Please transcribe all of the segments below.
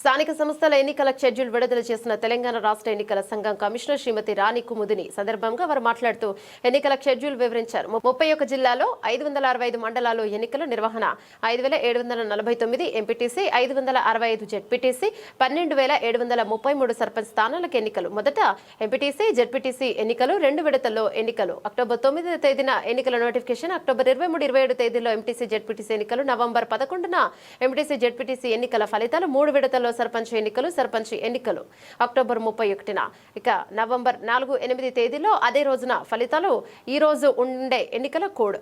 స్థానిక సంస్థల ఎన్నికల షెడ్యూల్ విడుదల చేసిన తెలంగాణ రాష్ట్ర ఎన్నికల సంఘం కమిషనర్ శ్రీమతి రాణి కుముదిని సందర్భంగా వారు మాట్లాడుతూ ఎన్నికల షెడ్యూల్ వివరించారు. ముప్పై ఒక్క జిల్లాలో ఐదు వందల అరవై ఐదు మండలాల్లో ఎన్నికల నిర్వహణ ఐదు వేల ఏడు వందల నలభై తొమ్మిది ఎంపీటీసీ ఐదు వందల అరవై ఐదు జెడ్పీటీసీ పన్నెండు వేల ఏడు వందల ముప్పై మూడు సర్పంచ్ స్థానాలకు ఎన్నికలు. మొదట ఎంపీటీసీ జెడ్పీటీసీ ఎన్నికలు రెండు విడతల్లో ఎన్నికలు. అక్టోబర్ తొమ్మిదవ తేదీన ఎన్నికల నోటిఫికేషన్ అక్టోబర్ ఇరవై మూడు ఇరవై ఏడు తేదీలో ఎంపీసీ జెడ్పీటీసీ ఎన్నికలు నవంబర్ పదకొండున ఎంపీటీసీ జెడ్పీటీసీ ఎన్నికల ఫలితాలు మూడు విడతల్లో సర్పంచ్ ఎన్నికలు సర్పంచ్ ఎన్నికలు అక్టోబర్ ముప్పై ఒకటిన. ఇక నవంబర్ నాలుగు ఎనిమిది తేదీలో అదే రోజున ఫలితాలు ఈ రోజు ఉండే ఎన్నికల కోడ్.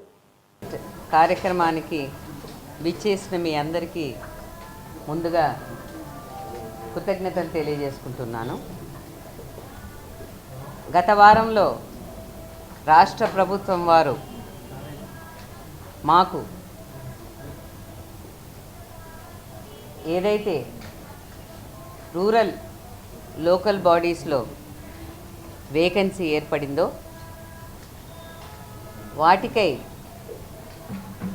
కార్యక్రమానికి విచ్చేసిన మీ అందరికీ ముందుగా కృతజ్ఞతలు తెలియజేసుకుంటున్నాను. గత వారంలో రాష్ట్ర ప్రభుత్వం వారు మాకు ఏదైతే రూరల్ లోకల్ బాడీస్లో వేకెన్సీ ఏర్పడిందో వాటికై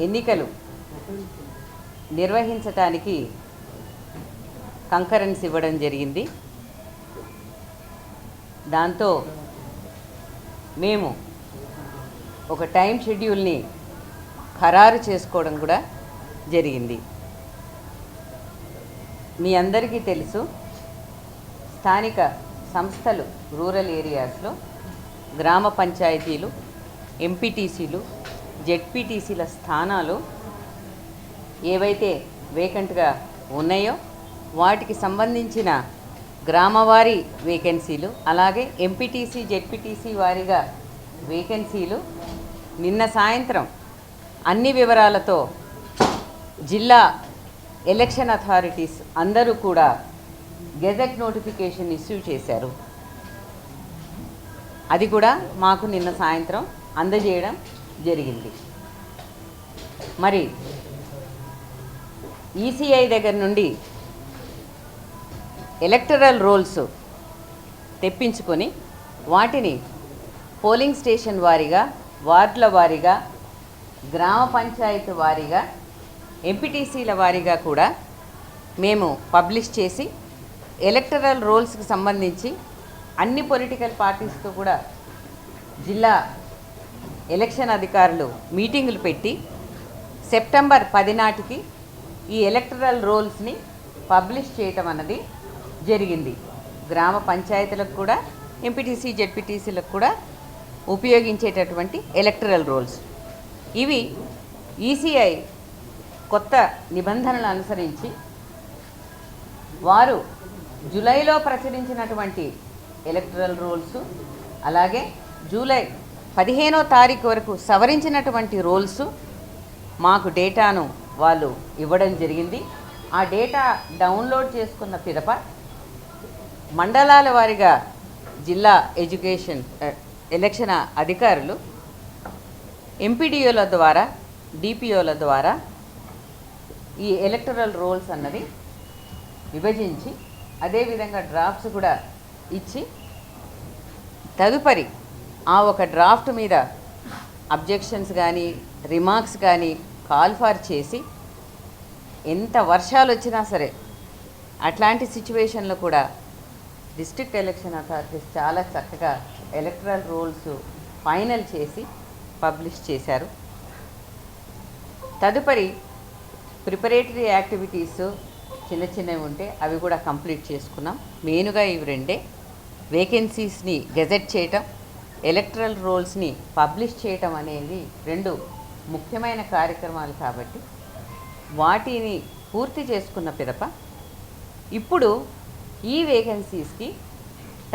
ఎన్నికలు నిర్వహించటానికి కంకరెన్స్ ఇవ్వడం జరిగింది. దాంతో మేము ఒక టైం షెడ్యూల్ని ఖరారు చేసుకోవడం కూడా జరిగింది. మీ అందరికీ తెలుసు స్థానిక సంస్థలు రూరల్ ఏరియాస్లో గ్రామ పంచాయతీలు ఎంపీటీసీలు జెడ్పీటీసీల స్థానాలు ఏవైతే వేకెంట్గా ఉన్నాయో వాటికి సంబంధించిన గ్రామవారి వేకెన్సీలు అలాగే ఎంపీటీసీ జెడ్పీటీసీ వారిగా వేకెన్సీలు నిన్న సాయంత్రం అన్ని వివరాలతో జిల్లా ఎలక్షన్ అథారిటీస్ అందరూ కూడా గెజెట్ నోటిఫికేషన్ ఇష్యూ చేశారు. అది కూడా మాకు నిన్న సాయంత్రం అందజేయడం జరిగింది. మరి ఈసీఐ దగ్గర నుండి ఎలక్టరల్ రోల్స్ తెప్పించుకొని వాటిని పోలింగ్ స్టేషన్ వారీగా వార్డుల వారీగా గ్రామ పంచాయతీ వారీగా ఎంపీటీసీల వారీగా కూడా మేము పబ్లిష్ చేసి ఎలక్టరల్ రోల్స్కి సంబంధించి అన్ని పొలిటికల్ పార్టీస్తో కూడా జిల్లా ఎలక్షన్ అధికారులు మీటింగులు పెట్టి సెప్టెంబర్ పది నాటికి ఈ ఎలక్టరల్ రోల్స్ని పబ్లిష్ చేయటం అన్నది జరిగింది. గ్రామ పంచాయతీలకు కూడా ఎంపీటీసీ జెడ్పీటీసీలకు కూడా ఉపయోగించేటటువంటి ఎలక్టరల్ రోల్స్ ఇవి ఈసీఐ కొత్త నిబంధనలు అనుసరించి వారు జూలైలో ప్రచురించినటువంటి ఎలక్ట్రల్ రోల్స్ అలాగే జూలై పదిహేనో తారీఖు వరకు సవరించినటువంటి రోల్స్ మాకు డేటాను వాళ్ళు ఇవ్వడం జరిగింది. ఆ డేటా డౌన్లోడ్ చేసుకున్న పిదప మండలాల వారీగా జిల్లా ఎడ్యుకేషన్ ఎలక్షన్ అధికారులు ఎంపీడీఓల ద్వారా డిపిఓల ద్వారా ఈ ఎలక్టరల్ రోల్స్ అన్నది విభజించి అదేవిధంగా డ్రాఫ్ట్స్ కూడా ఇచ్చి తదుపరి ఆ ఒక డ్రాఫ్ట్ మీద అబ్జెక్షన్స్ కానీ రిమార్క్స్ కానీ కాల్ ఫార్ చేసి ఎంత వర్షాలు వచ్చినా సరే అట్లాంటి సిచ్యువేషన్లో కూడా డిస్ట్రిక్ట్ ఎలక్షన్ అథారిటీస్ చాలా చక్కగా ఎలక్ట్రల్ రూల్స్ ఫైనల్ చేసి పబ్లిష్ చేశారు. తదుపరి ప్రిపరేటరీ యాక్టివిటీస్ చిన్న చిన్నవి ఉంటే అవి కూడా కంప్లీట్ చేసుకున్నాం. మెయిన్గా ఇవి రెండే. వేకెన్సీస్ని గెజెట్ చేయటం ఎలక్ట్రల్ రోల్స్ని పబ్లిష్ చేయటం అనేది రెండు ముఖ్యమైన కార్యక్రమాలు కాబట్టి వాటిని పూర్తి చేసుకున్న పిదప. ఇప్పుడు ఈ వేకెన్సీస్కి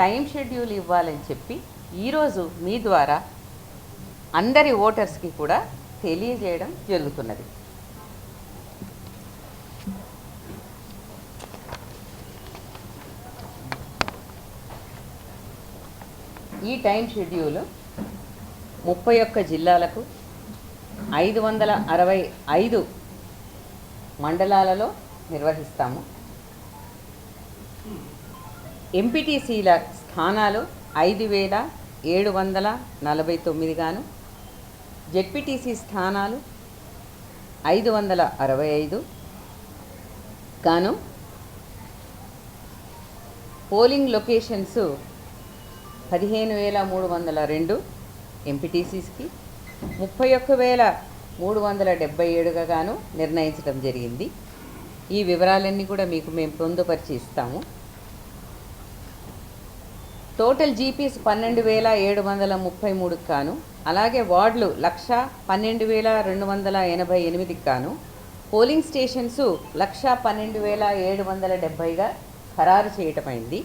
టైం షెడ్యూల్ ఇవ్వాలని చెప్పి ఈరోజు మీ ద్వారా అందరి ఓటర్స్కి కూడా తెలియజేయడం జరుగుతున్నది. ఈ టైం షెడ్యూల్ ముప్పై ఒక్క జిల్లాలకు ఐదు వందల అరవై ఐదు మండలాలలో నిర్వహిస్తాము. ఎంపీటీసీల స్థానాలు ఐదు వేల ఏడు వందల నలభై తొమ్మిదిగాను జెడ్పీటీసీ స్థానాలు ఐదు వందల అరవై ఐదు గాను పోలింగ్ లొకేషన్స్ పదిహేను వేల మూడు వందల రెండు ఎంపీటీసీస్కి ముప్పై ఒక్క వేల మూడు వందల డెబ్బై ఏడుగా గాను నిర్ణయించడం జరిగింది. ఈ వివరాలన్నీ కూడా మీకు మేము పొందుపరిచి ఇస్తాము టోటల్ జీపీస్ పన్నెండు వేల ఏడు వందల ముప్పై మూడుకి కాను అలాగే వార్డులు లక్ష పన్నెండు వేల రెండు వందల ఎనభై ఎనిమిదికి కాను పోలింగ్ స్టేషన్స్ లక్ష పన్నెండు వేల ఏడు వందల డెబ్బైగా ఖరారు చేయటమైంది.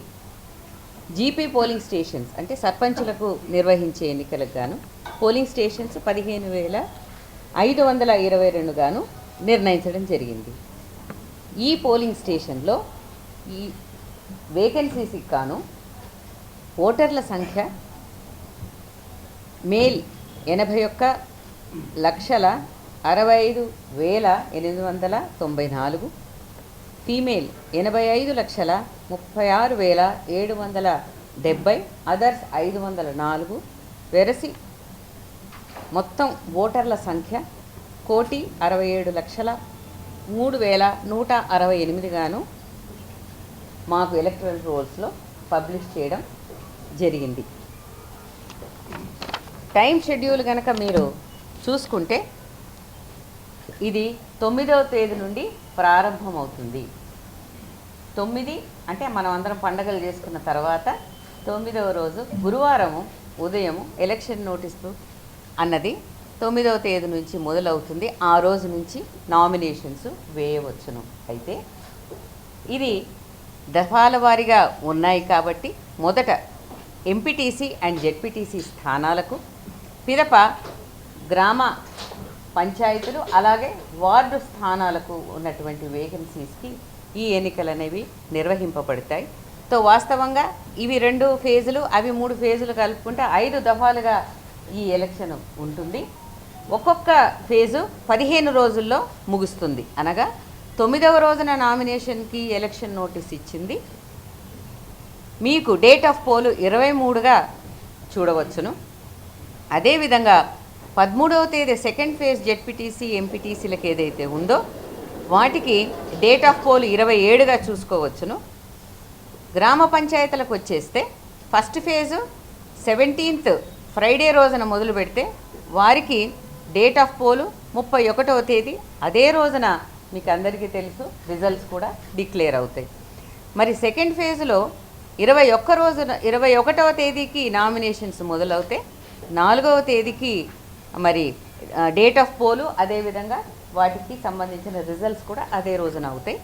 జీపీ పోలింగ్ స్టేషన్స్ అంటే సర్పంచులకు నిర్వహించే ఎన్నికలకు గాను పోలింగ్ స్టేషన్స్ పదిహేను వేల ఐదు వందల ఇరవై రెండు గాను నిర్ణయించడం జరిగింది. ఈ పోలింగ్ స్టేషన్లో ఈ వేకెన్సీస్ గాను ఓటర్ల సంఖ్య మేల్ ఎనభై ఒక్క లక్షల అరవై ఐదు వేల ఎనిమిది వందల తొంభై నాలుగు ఫీమేల్ ఎనభై ఐదు లక్షల ముప్పై ఆరు వేల ఏడు వందల డెబ్బై అదర్స్ ఐదు వందల నాలుగు వెరసి మొత్తం ఓటర్ల సంఖ్య కోటి అరవై ఏడు లక్షల మూడు వేల నూట అరవై ఎనిమిదిగాను మాకు ఎలక్ట్రల్ రోల్స్లో పబ్లిష్ చేయడం జరిగింది. టైం షెడ్యూల్ కనుక మీరు చూసుకుంటే ఇది తొమ్మిదవ తేదీ నుండి ప్రారంభమవుతుంది. తొమ్మిది అంటే మనం అందరం పండగలు చేసుకున్న తర్వాత తొమ్మిదవ రోజు గురువారం ఉదయం ఎలక్షన్ నోటీసు అన్నది తొమ్మిదవ తేదీ నుంచి మొదలవుతుంది. ఆ రోజు నుంచి నామినేషన్స్ వేయవచ్చును. అయితే ఇది దఫాల వారీగా ఉన్నాయి కాబట్టి మొదట ఎంపీటీసీ అండ్ జెడ్పీటీసీ స్థానాలకు పిదప గ్రామ పంచాయతీలు అలాగే వార్డు స్థానాలకు ఉన్నటువంటి వేకెన్సీస్కి ఈ ఎన్నికలు అనేవి నిర్వహింపబడతాయి. తో వాస్తవంగా ఇవి రెండు ఫేజులు అవి మూడు ఫేజులు కలుపుకుంటే ఐదు దఫాలుగా ఈ ఎలక్షన్ ఉంటుంది. ఒక్కొక్క ఫేజు పదిహేను రోజుల్లో ముగుస్తుంది. అనగా తొమ్మిదవ రోజున నామినేషన్కి ఎలక్షన్ నోటీస్ ఇచ్చింది. మీకు డేట్ ఆఫ్ పోలు ఇరవై మూడుగా చూడవచ్చును. అదేవిధంగా పదమూడవ తేదీ సెకండ్ ఫేజ్ జెడ్పీటీసీ ఎంపీటీసీలకు ఏదైతే ఉందో వాటికి డేట్ ఆఫ్ పోల్ ఇరవై ఏడుగా చూసుకోవచ్చును. గ్రామ పంచాయతీలకు వచ్చేస్తే ఫస్ట్ ఫేజు సెవెంటీన్త్ ఫ్రైడే రోజున మొదలు పెడితే వారికి డేట్ ఆఫ్ పోలు ముప్పై ఒకటవ తేదీ. అదే రోజున మీకు అందరికీ తెలుసు రిజల్ట్స్ కూడా డిక్లేర్ అవుతాయి. మరి సెకండ్ ఫేజ్లో ఇరవై ఒక్క రోజున ఇరవై ఒకటవ తేదీకి నామినేషన్స్ మొదలవుతే నాలుగవ తేదీకి మరి డేట్ ఆఫ్ పోలు అదేవిధంగా వాటికి సంబంధించిన రిజల్ట్స్ కూడా అదే రోజున అవుతాయి.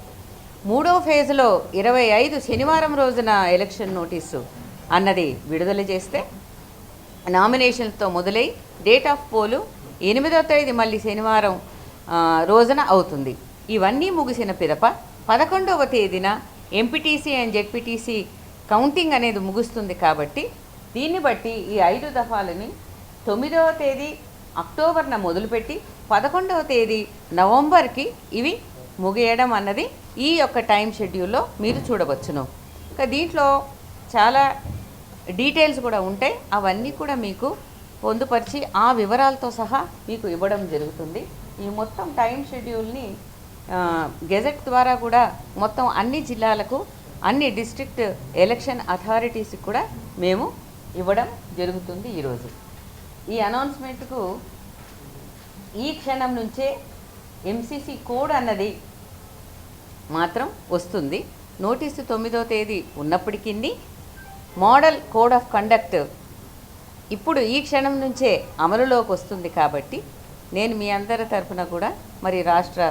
మూడో ఫేజ్లో ఇరవై ఐదు శనివారం రోజున ఎలక్షన్ నోటీసు అన్నది విడుదల చేస్తే నామినేషన్స్తో మొదలై డేట్ ఆఫ్ పోలు ఎనిమిదో తేదీ మళ్ళీ శనివారం రోజున అవుతుంది. ఇవన్నీ ముగిసిన పిదప పదకొండవ తేదీన ఎంపీటీసీ అండ్ జెడ్పీటీసీ కౌంటింగ్ అనేది ముగుస్తుంది కాబట్టి దీన్ని బట్టి ఈ ఐదు దఫాలని తొమ్మిదవ తేదీ అక్టోబర్న మొదలుపెట్టి పదకొండవ తేదీ నవంబర్కి ఇవి ముగియడం అన్నది ఈ యొక్క టైం షెడ్యూల్లో మీరు చూడవచ్చును. ఇంకా దీంట్లో చాలా డీటెయిల్స్ కూడా ఉంటాయి. అవన్నీ కూడా మీకు పొందుపరిచి ఆ వివరాలతో సహా మీకు ఇవ్వడం జరుగుతుంది. ఈ మొత్తం టైం షెడ్యూల్ని గెజెట్ ద్వారా కూడా మొత్తం అన్ని జిల్లాలకు అన్ని డిస్ట్రిక్ట్ ఎలక్షన్ అథారిటీస్కి కూడా మేము ఇవ్వడం జరుగుతుంది ఈరోజు. ఈ అనౌన్స్మెంట్కు ఈ క్షణం నుంచే ఎంసీసీ కోడ్ అన్నది మాత్రం వస్తుంది. నోటీసు తొమ్మిదో తేదీ ఉన్నప్పటికీ మోడల్ కోడ్ ఆఫ్ కండక్ట్ ఇప్పుడు ఈ క్షణం నుంచే అమలులోకి వస్తుంది కాబట్టి నేను మీ అందరి తరఫున కూడా మరి రాష్ట్ర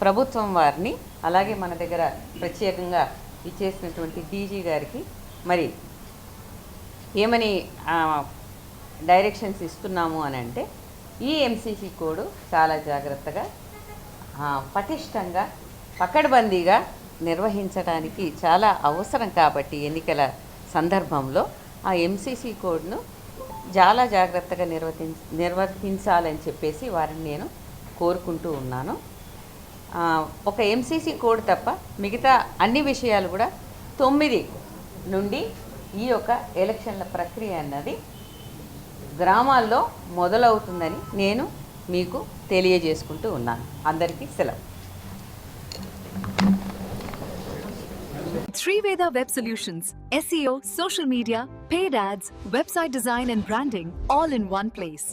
ప్రభుత్వం వారిని అలాగే మన దగ్గర ప్రత్యేకంగా ఇచ్చేసినటువంటి డీజీ గారికి మరి ఏమని డైరెక్షన్స్ ఇస్తున్నాము అని అంటే ఈ ఎంసీసీ కోడ్ చాలా జాగ్రత్తగా పటిష్టంగా పకడ్బందీగా నిర్వహించడానికి చాలా అవసరం కాబట్టి ఎన్నికల సందర్భంలో ఆ ఎంసీసీ కోడ్ను చాలా జాగ్రత్తగా నిర్వర్తించ నిర్వర్తించాలని చెప్పేసి వారిని నేను కోరుకుంటూ ఉన్నాను. ఒక ఎంసీసీ కోడ్ తప్ప మిగతా అన్ని విషయాలు కూడా తొమ్మిది నుండి ఈ యొక్క ఎలక్షన్ల ప్రక్రియ అన్నది గ్రామాల్లో మొదలవుతుందని నేను మీకు తెలియజేసుకుంటూ ఉన్నాను అందరికీ సెలవు Sriveda web solutions SEO social media paid ads website design and branding all in one place